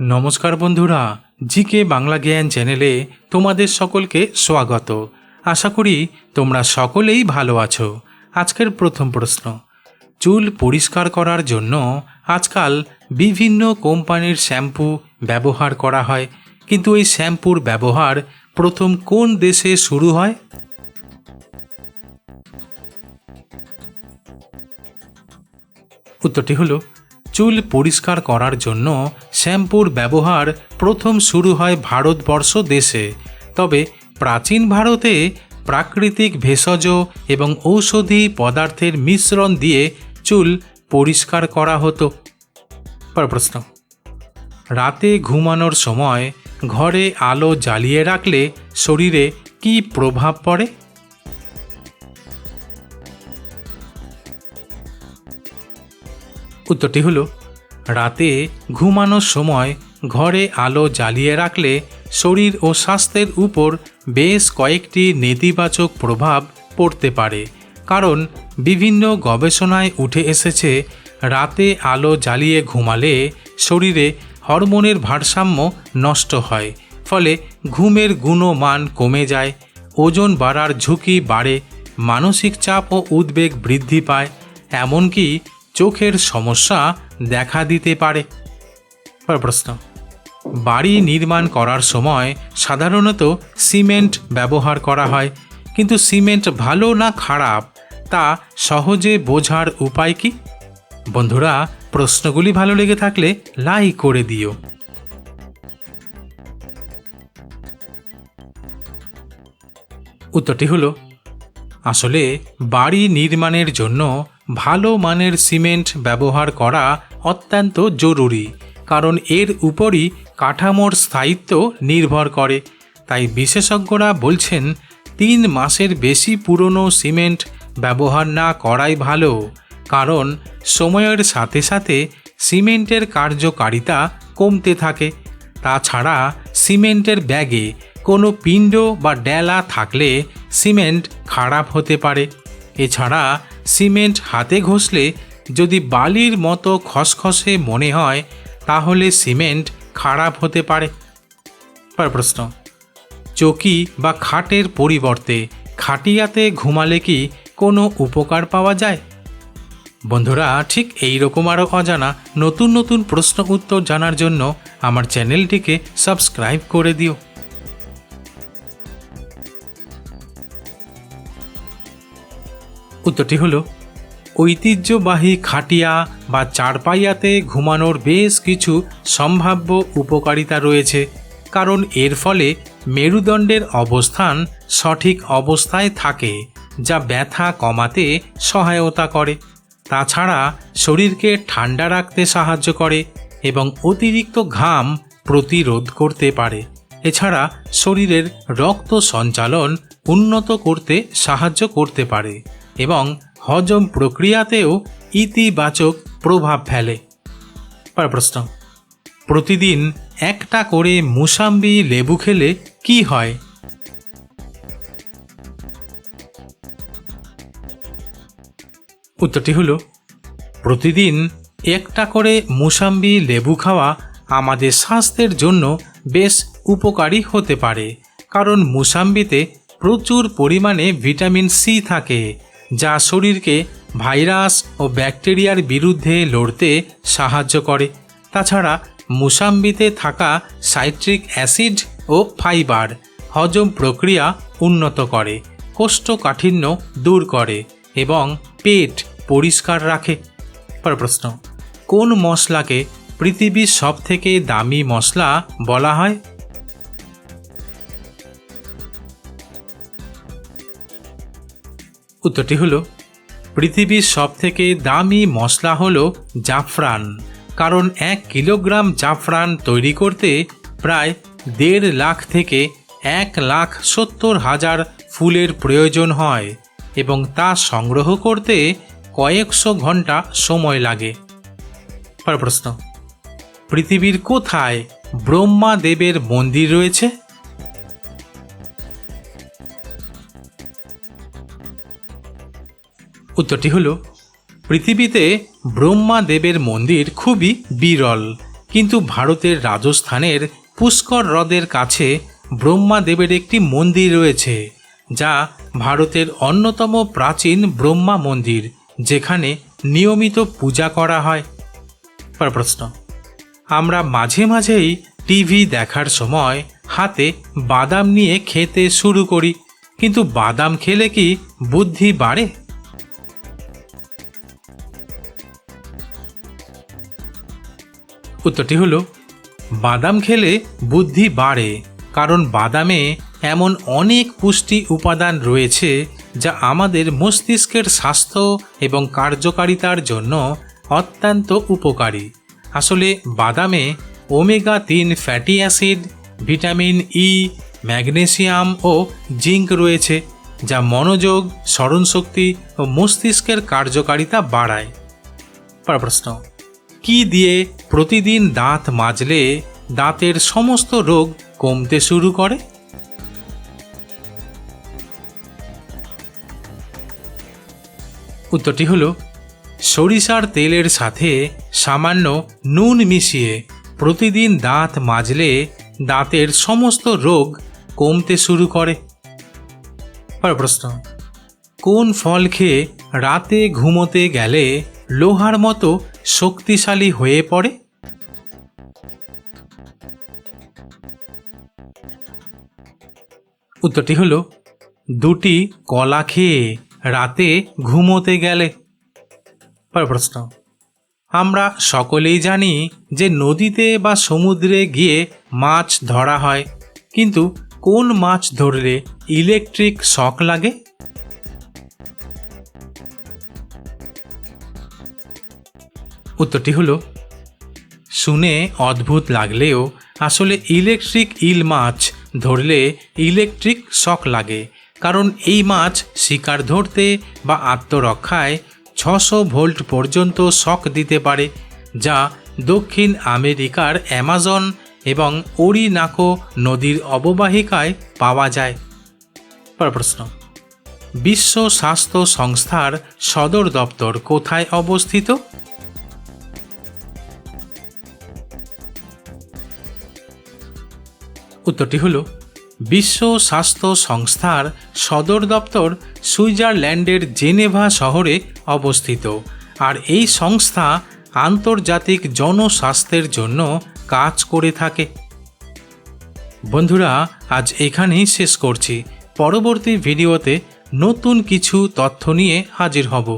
নমস্কার বন্ধুরা, জিকে বাংলা জ্ঞান চ্যানেলে তোমাদের সকলকে স্বাগত। আশা করি তোমরা সকলেই ভালো আছো। আজকের প্রথম প্রশ্ন, চুল পরিষ্কার করার জন্য আজকাল বিভিন্ন কোম্পানির শ্যাম্পু ব্যবহার করা হয়। কিন্তু এই শ্যাম্পুর ব্যবহার প্রথম কোন দেশে শুরু হয়? উত্তরটি হলো চুল পরিষ্কার করার জন্য শ্যাম্পুর ব্যবহার প্রথম শুরু হয় ভারতবর্ষ দেশে। তবে প্রাচীন ভারতে প্রাকৃতিক ভেষজ এবং ঔষধি পদার্থের মিশ্রণ দিয়ে চুল পরিষ্কার করা হতো। প্রশ্ন। রাতে ঘুমানোর সময় ঘরে আলো জ্বালিয়ে রাখলে শরীরে কি প্রভাব পড়ে? উত্তরটি হলো, রাতে ঘুমানোর সময় ঘরে আলো জ্বালিয়ে রাখলে শরীর ও স্বাস্থ্যের উপর বেশ কয়েকটি নেতিবাচক প্রভাব পড়তে পারে। কারণ বিভিন্ন গবেষণায় উঠে এসেছে, রাতে আলো জ্বালিয়ে ঘুমালে শরীরে হরমোনের ভারসাম্য নষ্ট হয়, ফলে ঘুমের গুণমান কমে যায়, ওজন বাড়ার ঝুঁকি বাড়ে, মানসিক চাপ ও উদ্বেগ বৃদ্ধি পায়। এমনকি চোখের সমস্যা দেখা দিতে পারে। প্রশ্ন। বাড়ি নির্মাণ করার সময় সাধারণত সিমেন্ট ব্যবহার করা হয়, কিন্তু সিমেন্ট ভালো না খারাপ তা সহজে বোঝার উপায় কি? বন্ধুরা, প্রশ্নগুলি ভালো লেগে থাকলে লাইক করে দিও। উত্তরটি হলো, আসলে বাড়ি নির্মাণের জন্য ভালো মানের সিমেন্ট ব্যবহার করা অত্যন্ত জরুরি, কারণ এর উপরই কাঠামোর স্থায়িত্ব নির্ভর করে। তাই বিশেষজ্ঞরা বলছেন, তিন মাসের বেশি পুরনো সিমেন্ট ব্যবহার না করাই ভালো, কারণ সময়ের সাথে সাথে সিমেন্টের কার্যকারিতা কমতে থাকে। তাছাড়া সিমেন্টের ব্যাগে কোনো পিণ্ড বা ডেলা থাকলে সিমেন্ট খারাপ হতে পারে। এছাড়া সিমেন্ট হাতে ঘষলে যদি বালির মতো খসখসে মনে হয়, তাহলে সিমেন্ট খারাপ হতে পারে। প্রশ্ন। চকি বা খাটের পরিবর্তে খাটিয়াতে ঘুমালে কি কোনো উপকার পাওয়া যায়? বন্ধুরা, ঠিক এই রকম আরও অজানা নতুন নতুন প্রশ্ন উত্তর জানার জন্য আমার চ্যানেলটিকে সাবস্ক্রাইব করে দিও। উত্তরটি হলো, ঐতিহ্যবাহী খাটিয়া বা চারপাইয়াতে ঘুমানোর বেশ কিছু সম্ভাব্য উপকারিতা রয়েছে, কারণ এর ফলে মেরুদণ্ডের অবস্থান সঠিক অবস্থায় থাকে, যা ব্যথা কমাতে সহায়তা করে। তাছাড়া শরীরকে ঠান্ডা রাখতে সাহায্য করে এবং অতিরিক্ত ঘাম প্রতিরোধ করতে পারে। এছাড়া শরীরের রক্ত সঞ্চালন উন্নত করতে সাহায্য করতে পারে। এবং হজম প্রক্রিয়াতেও ইতিবাচক প্রভাব ফেলে। প্রশ্ন, প্রতিদিন একটা করে মুসাম্বি লেবু খেলে কি হয়? উত্তরটি হলো, প্রতিদিন একটা করে মুসাম্বি লেবু খাওয়া আমাদের স্বাস্থ্যের জন্য বেশ উপকারী হতে পারে, কারণ মুসাম্বিতে প্রচুর পরিমাণে ভিটামিন সি থাকে। যা শরীরকে ভাইরাস ও ব্যাকটেরিয়ার বিরুদ্ধে লড়তে সাহায্য করে। তাছাড়া মুসাম্বিতে থাকা সাইট্রিক অ্যাসিড ও ফাইবার হজম প্রক্রিয়া উন্নত করে, কোষ্ঠকাঠিন্য দূর করে এবং পেট পরিষ্কার রাখে। পর প্রশ্ন, কোন মশলাকে পৃথিবীর সবথেকে দামি মশলা বলা হয়? উত্তরটি হলো, পৃথিবীর সবথেকে দামি মশলা হলো জাফরান, কারণ এক কিলোগ্রাম জাফরান তৈরি করতে প্রায় দেড় লাখ থেকে এক লাখ সত্তর হাজার ফুলের প্রয়োজন হয় এবং তা সংগ্রহ করতে কয়েকশো ঘণ্টা সময় লাগে। পর প্রশ্ন, পৃথিবীর কোথায় ব্রহ্মা দেবের মন্দির রয়েছে? উত্তরটি হলো, পৃথিবীতে ব্রহ্মা দেবের মন্দির খুবই বিরল, কিন্তু ভারতের রাজস্থানের পুষ্কর হ্রদের কাছে ব্রহ্মা দেবের একটি মন্দির রয়েছে, যা ভারতের অন্যতম প্রাচীন ব্রহ্মা মন্দির, যেখানে নিয়মিত পূজা করা হয়। পর প্রশ্ন, আমরা মাঝে মাঝেই টিভি দেখার সময় হাতে বাদাম নিয়ে খেতে শুরু করি, কিন্তু বাদাম খেলে কি বুদ্ধি বাড়ে? উত্তরটি হলো, বাদাম খেলে বুদ্ধি বাড়ে, কারণ বাদামে এমন অনেক পুষ্টি উপাদান রয়েছে যা আমাদের মস্তিষ্কের স্বাস্থ্য এবং কার্যকারিতার জন্য অত্যন্ত উপকারী। আসলে বাদামে ওমেগা তিন fatty acid, vitamin E, magnesium ও জিঙ্ক রয়েছে, যা মনোযোগ, স্মরণশক্তি ও মস্তিষ্কের কার্যকারিতা বাড়ায়। পর প্রশ্ন, কি দিয়ে প্রতিদিন দাঁত মাজলে দাঁতের সমস্ত রোগ কমতে শুরু করে? উত্তরটি হলো, সরিষার তেলের সাথে সামান্য নুন মিশিয়ে প্রতিদিন দাঁত মাজলে দাঁতের সমস্ত রোগ কমতে শুরু করে। প্রশ্ন, কোন ফল খেয়ে রাতে ঘুমোতে গেলে লোহার মতো শক্তিশালী হয়ে পড়ে? উত্তরটি হলো, দুটি কলা খেয়ে রাতে ঘুমোতে গেলে। পরের প্রশ্ন, আমরা সকলেই জানি যে নদীতে বা সমুদ্রে গিয়ে মাছ ধরা হয়, কিন্তু কোন মাছ ধরলে ইলেকট্রিক শক লাগে? উত্তরটি হলো, শুনে অদ্ভুত লাগলেও আসলে ইলেকট্রিক ইল মাছ ধরলে ইলেকট্রিক শক লাগে, কারণ এই মাছ শিকার ধরতে বা আত্মরক্ষায় ছশো ভোল্ট পর্যন্ত শক দিতে পারে, যা দক্ষিণ আমেরিকার অ্যামাজন এবং ওরিনাকো নদীর অববাহিকায় পাওয়া যায়। পর প্রশ্ন, বিশ্ব স্বাস্থ্য সংস্থার সদর দপ্তর কোথায় অবস্থিত? উত্তরটি হল, বিশ্ব স্বাস্থ্য সংস্থার সদর দপ্তর সুইজারল্যান্ডের জেনেভা শহরে অবস্থিত। আর এই সংস্থা আন্তর্জাতিক জনস্বাস্থ্যের জন্য কাজ করে থাকে। বন্ধুরা, আজ এখানেই শেষ করছি। পরবর্তী ভিডিওতে নতুন কিছু তথ্য নিয়ে হাজির হব।